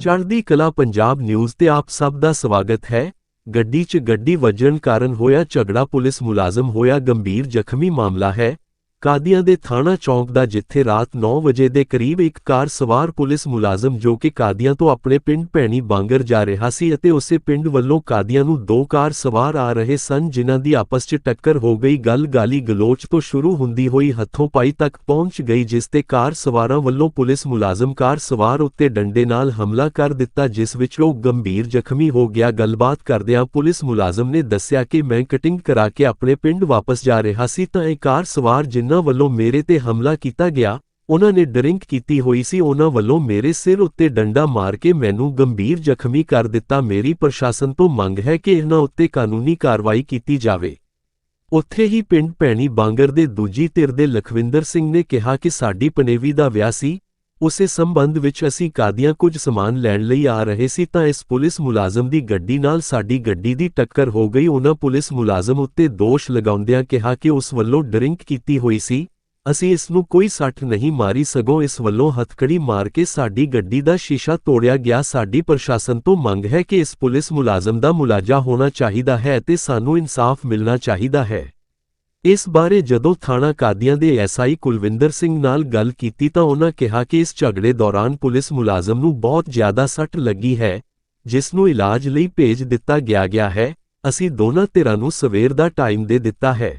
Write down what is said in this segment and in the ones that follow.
ਚੜ੍ਹਦੀ ਕਲਾ ਪੰਜਾਬ ਨਿਊਜ਼ ਤੇ ਆਪ ਸਭ ਦਾ ਸਵਾਗਤ ਹੈ। ਗੱਡੀ 'ਚ ਗੱਡੀ ਵੱਜਣ ਕਾਰਨ ਹੋਇਆ ਝਗੜਾ ਪੁਲਿਸ ਮੁਲਾਜ਼ਮ ਹੋਇਆ ਗੰਭੀਰ ਜ਼ਖਮੀ ਮਾਮਲਾ ਹੈ। ਕਾਦੀਆਂ ਦੇ ਥਾਣਾ ਚੌਂਕ ਦਾ ਜਿੱਥੇ ਰਾਤ 9 ਵਜੇ ਦੇ ਕਰੀਬ ਇੱਕ ਕਾਰ ਸਵਾਰ ਪੁਲਿਸ ਮੁਲਾਜ਼ਮ ਜੋ ਕਿ ਕਾਦੀਆਂ ਤੋਂ ਆਪਣੇ ਪਿੰਡ ਭੈਣੀ ਬਾਂਗਰ ਜਾ ਰਿਹਾ ਸੀ ਅਤੇ ਉਸੇ ਪਿੰਡ ਵੱਲੋਂ ਕਾਦੀਆਂ ਨੂੰ ਦੋ ਕਾਰ ਸਵਾਰ ਆ ਰਹੇ ਸਨ, ਜਿਨ੍ਹਾਂ ਦੀ ਆਪਸ 'ਚ ਟੱਕਰ ਹੋ ਗਈ। ਗੱਲ ਗਾਲੀ ਗਲੋਚ ਤੋਂ ਸ਼ੁਰੂ ਹੁੰਦੀ ਹੋਈ ਹੱਥੋਂ ਪਾਈ ਤੱਕ ਪਹੁੰਚ ਗਈ, ਜਿਸ ਤੇ ਕਾਰ ਸਵਾਰਾਂ ਵੱਲੋਂ ਪੁਲਿਸ ਮੁਲਾਜ਼ਮ ਕਾਰ ਸਵਾਰ ਉੱਤੇ ਡੰਡੇ ਨਾਲ ਹਮਲਾ ਕਰ ਦਿੱਤਾ, ਜਿਸ ਵਿੱਚ ਉਹ ਗੰਭੀਰ ਜ਼ਖਮੀ ਹੋ ਗਿਆ। ਗੱਲਬਾਤ ਕਰਦਿਆਂ ਪੁਲਿਸ ਮੁਲਾਜ਼ਮ ਨੇ ਦੱਸਿਆ ਕਿ ਮੈਂ ਕਟਿੰਗ ਕਰਾ ਕੇ ਆਪਣੇ ਪਿੰਡ ਵਾਪਸ ਜਾ ਰਿਹਾ ਸੀ, ਤਾਂ ਇਹ ਕਾਰ ਸਵਾਰ ਜਿਨ ਜਿਨ੍ਹਾਂ ਵੱਲੋਂ ਮੇਰੇ ਤੇ ਹਮਲਾ ਕੀਤਾ ਗਿਆ, ਉਹਨਾਂ ਨੇ ਡਰਿੰਕ ਕੀਤੀ ਹੋਈ ਸੀ, ਉਹਨਾਂ ਵੱਲੋਂ ਮੇਰੇ ਸਿਰ ਉੱਤੇ ਡੰਡਾ ਮਾਰ ਕੇ ਮੈਨੂੰ ਗੰਭੀਰ ਜ਼ਖਮੀ ਕਰ ਦਿੱਤਾ। ਮੇਰੀ ਪ੍ਰਸ਼ਾਸਨ ਤੋਂ ਮੰਗ ਹੈ ਕਿ ਇਹਨਾਂ ਉੱਤੇ ਕਾਨੂੰਨੀ ਕਾਰਵਾਈ ਕੀਤੀ ਜਾਵੇ। ਉੱਥੇ ਹੀ ਪਿੰਡ ਭੈਣੀ ਬਾਂਗਰ ਦੇ ਦੂਜੀ ਧਿਰ ਦੇ ਲਖਵਿੰਦਰ ਸਿੰਘ ਨੇ ਕਿਹਾ ਕਿ ਸਾਡੀ ਪਨੇਵੀ ਦਾ ਵਿਆਹ ਸੀ ਉਸੇ ਸੰਬੰਧ ਵਿੱਚ ਅਸੀਂ ਕਾਦੀਆਂ ਕੁਝ ਸਮਾਨ ਲੈਣ ਲਈ ਆ ਰਹੇ ਸੀ ਤਾਂ ਇਸ ਪੁਲਿਸ ਮੁਲਾਜ਼ਮ ਦੀ ਗੱਡੀ ਨਾਲ ਸਾਡੀ ਗੱਡੀ ਦੀ ਟੱਕਰ ਹੋ ਗਈ। ਉਹਨਾਂ ਪੁਲਿਸ ਮੁਲਾਜ਼ਮ ਉੱਤੇ ਦੋਸ਼ ਲਗਾਉਂਦਿਆਂ ਕਿਹਾ ਕਿ ਉਸ ਵੱਲੋਂ ਡਰਿੰਕ ਕੀਤੀ ਹੋਈ ਸੀ। ਅਸੀਂ ਇਸ ਨੂੰ ਕੋਈ ਸੱਟ ਨਹੀਂ ਮਾਰੀ, ਸਗੋਂ ਇਸ ਵੱਲੋਂ ਹੱਥਕੜੀ ਮਾਰ ਕੇ ਸਾਡੀ ਗੱਡੀ ਦਾ ਸ਼ੀਸ਼ਾ ਤੋੜਿਆ ਗਿਆ। ਸਾਡੀ ਪ੍ਰਸ਼ਾਸਨ ਤੋਂ ਮੰਗ ਹੈ ਕਿ ਇਸ ਪੁਲਿਸ ਮੁਲਾਜ਼ਮ ਦਾ ਮੁਲਾਜ਼ਾ ਹੋਣਾ ਚਾਹੀਦਾ ਹੈ ਤੇ ਸਾਨੂੰ ਇਨਸਾਫ ਮਿਲਣਾ ਚਾਹੀਦਾ ਹੈ। ਇਸ ਬਾਰੇ ਜਦੋਂ ਥਾਣਾ ਕਾਦੀਆਂ ਦੇ ਐਸਆਈ ਕੁਲਵਿੰਦਰ ਸਿੰਘ ਨਾਲ ਗੱਲ ਕੀਤੀ ਤਾਂ ਉਹਨਾਂ ਕਿਹਾ ਕਿ ਇਸ ਝਗੜੇ ਦੌਰਾਨ ਪੁਲਿਸ ਮੁਲਾਜ਼ਮ ਨੂੰ ਬਹੁਤ ਜ਼ਿਆਦਾ ਸੱਟ ਲੱਗੀ ਹੈ, ਜਿਸ ਨੂੰ ਇਲਾਜ ਲਈ ਭੇਜ ਦਿੱਤਾ ਗਿਆ ਗਿਆ ਹੈ। ਅਸੀਂ ਦੋਨਾਂ ਧਿਰਾਂ ਨੂੰ ਸਵੇਰ ਦਾ ਟਾਈਮ ਦੇ ਦਿੱਤਾ ਹੈ।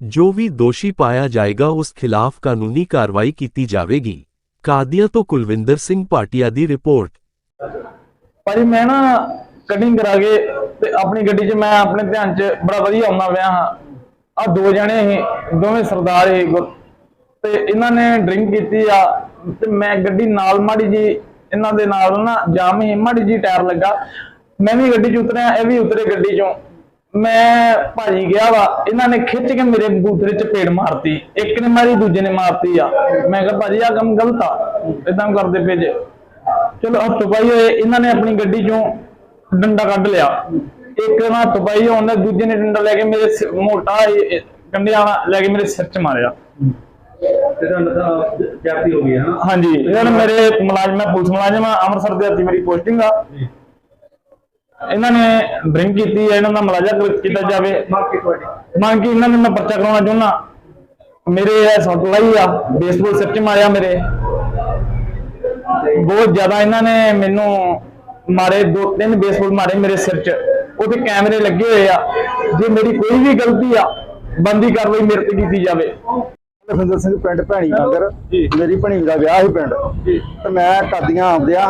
ਜੋ ਵੀ ਦੋਸ਼ੀ ਪਾਇਆ ਜਾਏਗਾ ਉਸ ਖਿਲਾਫ ਕਾਨੂੰਨੀ ਕਾਰਵਾਈ ਕੀਤੀ ਜਾਵੇਗੀ। ਕਾਦੀਆਂ ਤੋਂ ਕੁਲਵਿੰਦਰ ਸਿੰਘ ਭਾਟੀਆ ਦੀ ਰਿਪੋਰਟ। ਭਾਜੀ, ਮੈਂ ਨਾ ਕਟਿੰਗ ਕਰਾ ਕੇ ਤੇ ਆਪਣੀ ਗੱਡੀ 'ਚ ਮੈਂ ਆਪਣੇ ਧਿਆਨ 'ਚ ਬੜਾ ਵਧੀਆ ਆਉਂਦਾ ਪਿਆ ਹਾਂ। ਆ ਦੋ ਜਣੇ ਸੀ, ਦੋਵੇਂ ਸਰਦਾਰ ਸੀ ਗੁਰ- ਤੇ ਇਹਨਾਂ ਨੇ ਡਰਿੰਕ ਕੀਤੀ ਆ, ਤੇ ਮੈਂ ਗੱਡੀ ਨਾਲ ਮਾੜੀ ਜੀ, ਇਹਨਾਂ ਦੇ ਨਾਲ ਨਾ ਜਾਮ ਹੀ ਮਾੜੀ ਜੀ ਟਾਇਰ ਲੱਗਾ। ਮੈਂ ਵੀ ਗੱਡੀ 'ਚ ਉਤਰਿਆ, ਇਹ ਵੀ ਉਤਰੇ ਗੱਡੀ 'ਚੋਂ। ਮੈਂ ਭਾਜੀ ਗਿਆ ਵਾ, ਇਹਨਾਂ ਨੇ ਖਿੱਚ ਕੇ ਮੇਰੇ ਬੂਥਰੇ 'ਚ ਪੇੜ ਮਾਰਤੀ, ਇੱਕ ਨੇ ਮਾਰੀ, ਦੂਜੇ ਨੇ ਮਾਰਤੀ ਆ। ਮੈਂ ਕਿਹਾ, ਭਾਜੀ ਆ ਕੰਮ ਗਲਤ ਆ ਇਦਾਂ ਕਰਦੇ ਪਏ ਜੇ। ਚਲੋ ਹੱਥ ਪਾਈ ਹੋਏ, ਇਹਨਾਂ ਨੇ ਆਪਣੀ ਗੱਡੀ ਚੋਂ ਡੰਡਾ ਕੱਢ ਲਿਆ। ਇੱਕ ਨਾ ਪਾਈ ਹੁੰਦਾ ਦੂਜੇ ਨੇ ਡੰਡਾ ਲੈ ਕੇ ਮੇਰੇ ਮੋਟਾ ਨਾਲ ਲੈ ਕੇ ਮੇਰੇ ਸਿਰ 'ਚ ਮਾਰਿਆ। ਤੇ ਤੁਹਾਨੂੰ ਤਾਂ ਜਾਤੀ ਹੋ ਗਈ ਹੈ ਨਾ। ਹਾਂਜੀ ਇਹਨਾਂ ਨੇ ਮੇਰੇ ਮੁਲਾਜ਼ਮ ਪੁਲਿਸ ਮੁਲਾਜ਼ਮ ਆ ਅੰਮ੍ਰਿਤਸਰ ਦੇ ਮੇਰੀ ਪੋਸਟਿੰਗ ਆ। ਇਹਨਾਂ ਨੇ ਡਰਿੰਕ ਕੀਤੀ ਹੈ ਇਹਨਾਂ ਦਾ ਮੁਲਾਜ਼ਾ ਕੀਤਾ ਜਾਵੇ। ਤੁਹਾਡੀ? ਮੰਗ ਕਿ ਇਹਨਾਂ ਨੇ ਮੈਂ ਪਰਚਾ ਕਰਾਉਣਾ ਚਾਹੁੰਦਾ। ਮੇਰੇ ਇਹ ਸੌਤਲਾਈ ਆ ਬੇਸਬਾਲ ਸਿਰ 'ਚ ਮਾਰਿਆ ਮੇਰੇ। ਬਹੁਤ ਜ਼ਿਆਦਾ ਇਹਨਾਂ ਨੇ ਮੈਨੂੰ ਮਾਰੇ ਦੋ ਤਿੰਨ ਬੇਸਬਾਲ ਮਾਰੇ ਮੇਰੇ ਸਿਰ 'ਚ। ਉਹਦੇ ਕੈਮਰੇ ਲੱਗੇ ਹੋਏ ਆ। ਜੇ ਮੇਰੀ ਕੋਈ ਵੀ ਗਲਤੀ ਆ ਬੰਦੀ ਕਾਰਵਾਈ ਮੇਰੇ ਤੇ ਕੀਤੀ ਜਾਵੇ। ਲਖਵਿੰਦਰ ਸਿੰਘ ਪਿੰਡ ਭੈਣੀ ਨਗਰ ਮੇਰੀ ਭਣੀ ਦਾ ਵਿਆਹ ਸੀ ਪਿੰਡ। ਤੇ ਮੈਂ ਕਾਦੀਆਂ ਆਉਂਦਿਆ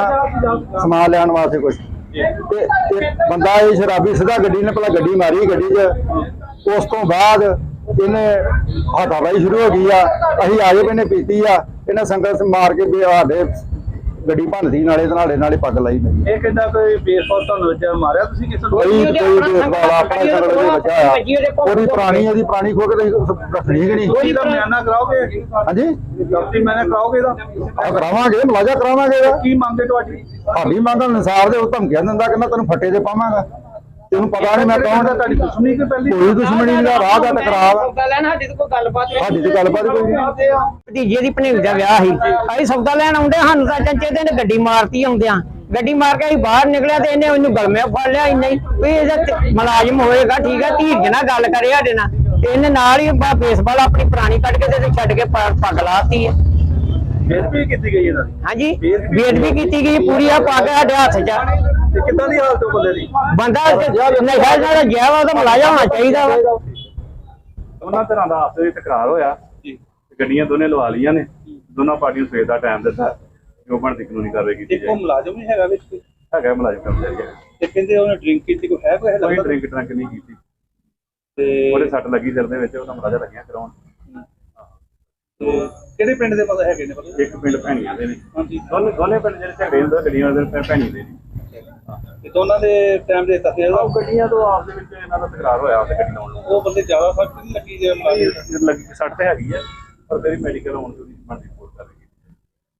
ਸਮਾਨ ਲੈਣ ਵਾਸਤੇ ਕੁਝ ਤੇ ਬੰਦਾ ਇਹ ਸ਼ਰਾਬੀ ਸਿੱਧਾ ਗੱਡੀ ਨੇ ਪਹਿਲਾਂ ਗੱਡੀ ਮਾਰੀ ਗੱਡੀ 'ਚ। ਉਸ ਤੋਂ ਬਾਅਦ ਇਹਨੇ ਹੱਥਾਬਾਈ ਸ਼ੁਰੂ ਹੋ ਗਈ ਆ। ਅਸੀਂ ਆਜੇ ਪਏ ਨੇ ਪੀਤੀ ਆ। ਇਹਨੇ ਸੰਗਤ ਮਾਰ ਕੇ ਸਾਡੇ ਗੱਡੀ ਭੰਨਦੀ ਨਾਲੇ ਨਾਲੇ ਨਾਲੇ ਪੱਗ ਲਾਈ ਮੇਰੀ। ਇਹ ਕਹਿੰਦਾ ਕੋਈ ਬੇਸਬਾਲ ਤੁਹਾਨੂੰ ਵਿੱਚ ਮਾਰਿਆ ਤੁਸੀਂ ਕਿਸੇ ਨੂੰ? ਕੋਈ ਕੋਈ ਬੇਸਬਾਲ ਆਪਣਾ ਦੇ ਆ ਉਹਦੀ ਪੁਰਾਣੀ ਖੋ ਕੇ ਤੁਸੀਂ ਰੱਖਣੀ ਕਿ ਨਹੀਂ? ਕੋਈ ਦਾ ਮਿਆਨਾ ਕਰਾਓਗੇ? ਹਾਂਜੀ? ਡਾਕਟਰੀ ਮੈਨੇ ਕਰਾਓਗੇ ਦਾ ਆ ਕਰਾਵਾਂਗੇ ਮੁਲਾਜ਼ਾ ਕਰਾਵਾਂਗੇ। ਕੀ ਮੰਗੇ ਤੁਹਾਡੀ? ਸਾਡੀ ਮੰਗ ਅਨੁਸਾਰ ਦੇ ਉਹ ਧਮਕੀਆਂ ਦਿੰਦਾ ਕਹਿੰਦਾ ਤੈਨੂੰ ਫੱਟੇ ਤੇ ਪਾਵਾਂਗਾ। ਤੈਨੂੰ ਪਤਾ ਨਹੀਂ ਮੈਂ ਕੌਣ ਦਾ ਤੁਹਾਡੀ ਦੁਸ਼ਮਣੀ ਕਿ ਪਹਿਲੀ ਕੋਈ ਦੁਸ਼ਮਣੀ ਨਹੀਂ ਦਾ ਰਾਹ ਦਾ ਟਕਰਾਵ ਆ। ਸੌਦਾ ਲੈਣ ਸਾਡੀ ਤੇ ਕੋਈ ਗੱਲਬਾਤ ਨਹੀਂ ਸਾਡੀ ਤੇ ਗੱਲਬਾਤ ਕੋਈ ਨਹੀਂ ਭਤੀਜੇ ਦੀ ਭਣੇਵੀ ਦਾ ਵਿਆਹ ਸੀ। ਅਸੀਂ ਸੌਦਾ ਲੈਣ ਆਉਂਦੇ ਸਾਨੂੰ ਤਾਂ ਚੰਚੇ ਦੇ ਨੇ ਗੱਡੀ ਮਾਰਤੀ ਆਉਂਦਿਆਂ। ਗੱਡੀ ਮਾਰ ਕੇ ਅਸੀਂ ਬਾਹਰ ਨਿਕਲਿਆ ਤੇ ਇਹਨੇ ਉਹਨੂੰ ਗਲਮੇ ਫੜ ਲਿਆ ਇੰਨਾ ਹੀ। ਵੀ ਇਹਦਾ ਤੇ ਮੁਲਾਜ਼ਮ ਹੋਏਗਾ ਠੀਕ ਹੈ ਧੀਰਜ ਨਾਲ ਗੱਲ ਕਰੇ ਸਾਡੇ ਨਾਲ। ਤੇ ਇਹਨੇ ਨਾਲ ਹੀ ਬਾ ਬੇਸਬਾਲ ਆਪਣੀ ਪੁਰਾਣੀ ਕੱਢ ਕੇ ਤੇ ਇਹਦੇ ਛੱਡ ਕੇ ਪ- ਪੱਗ ਲਾਤੀ ਹੈ ਬੇਇੱਜ਼ਤੀ ਕੀਤੀ ਗਈ ਇਹਨਾਂ ਦੀ ਹਾਂਜੀ ਬੇਦਬੀ ਕੀਤੀ ਗਈ ਪੂਰੀ ਆ ਪੱਗ ਸਾਡੇ ਹੱਥ 'ਚ। ਆ। ਤੇ ਕਿੱਦਾਂ ਦੀ ਹਾਲਤ ਉਹ ਬੰਦੇ ਦੀ? ਬੰਦਾ ਨਸ਼ਾ ਜਿਹੜਾ ਗਿਆ ਵਾ ਉਹਦਾ ਮੁਲਾਜ਼ਮ ਹੋਣਾ ਚਾਹੀਦਾ ਵਾ। ਦੋਨਾਂ ਤਰ੍ਹਾਂ ਦਾ ਆਪਸ ਵਿੱਚ ਤਕਰਾਰ ਹੋਇਆ। ਗੱਡੀਆਂ ਦੋਨੇ ਲਵਾ ਲਈਆਂ ਨੇ। ਦੋਨਾਂ ਪਾਰਟੀਆਂ ਨੂੰ ਸਵੇਰ ਦਾ ਟਾਈਮ ਦਿੱਤਾ। ਜੋ ਬਣਦੀ ਕਾਨੂੰਨੀ ਕਾਰਵਾਈ ਕੀਤੀ ਇੱਕ ਉਹ ਮੁਲਾਜ਼ਮ ਹੀ ਹੈਗਾ ਵਿੱਚ ਕੋਈ? ਹੈਗਾ ਮੁਲਾਜ਼ਮ ਕੰਮ ਜਾਏਗਾ ਤੇ ਕਹਿੰਦੇ ਉਹਨੇ ਡਰਿੰਕ ਕੀਤੀ ਕੋਈ ਹੈ ਕੋਈ ਹੈ ਕੋਈ ਲੱਗਦਾ ਡਰਿੰਕ ਟਰੰਕ ਨਹੀਂ ਕੀਤੀ। ਤੇ ਉਹਦੇ ਸੱਟ ਲੱਗੀ ਸਿਰ ਦੇ ਵਿੱਚ ਉਹਦਾ ਮੁਲਾਜ਼ਾ ਲੱਗਿਆ ਕਰਾਉਣ। ਤੇ ਕਿਹੜੇ ਪਿੰਡ ਦੇ ਪਤਾ ਹੈਗੇ ਨੇ? ਪਤਾ ਇੱਕ ਪਿੰਡ ਭੈਣੀਆਂ ਦੇ ਨੇ। ਹਾਂਜੀ। ਦੋਨੇ ਦੋਨੇ ਪਿੰਡ ਜਿਹੜੇ ਝਗੜੇ ਹੁੰਦੇ ਗੱਡੀਆਂ ਦੇ ਪਿੰਡ ਭੈਣੀ ਦੇ ਨੇ। ਤੇ ਦੋਨਾਂ ਦੇ ਟਾਈਮ ਦੇ ਤੱਕ ਉਹ ਗੱਡੀਆਂ ਤੋਂ ਆਪਸ ਵਿੱਚ ਇਹਨਾਂ ਦਾ ਤਕਰਾਰ ਹੋਇਆ ਉਹਦੇ ਗੱਡੀ ਲਾਉਣ ਉਹ ਬੰਦੇ ਜ਼ਿਆਦਾ ਫ਼ਰਕ ਨਹੀਂ ਲੱਗੀ ਜੇ ਨੂੰ ਲੱਗੀ ਸੱਟ ਤੇ ਹੈਗੀ ਹੈ ਪਰ ਤੇਰੀ ਮੈਡੀਕਲ ਹੋਣ ਦੀ ਬਣਦੀ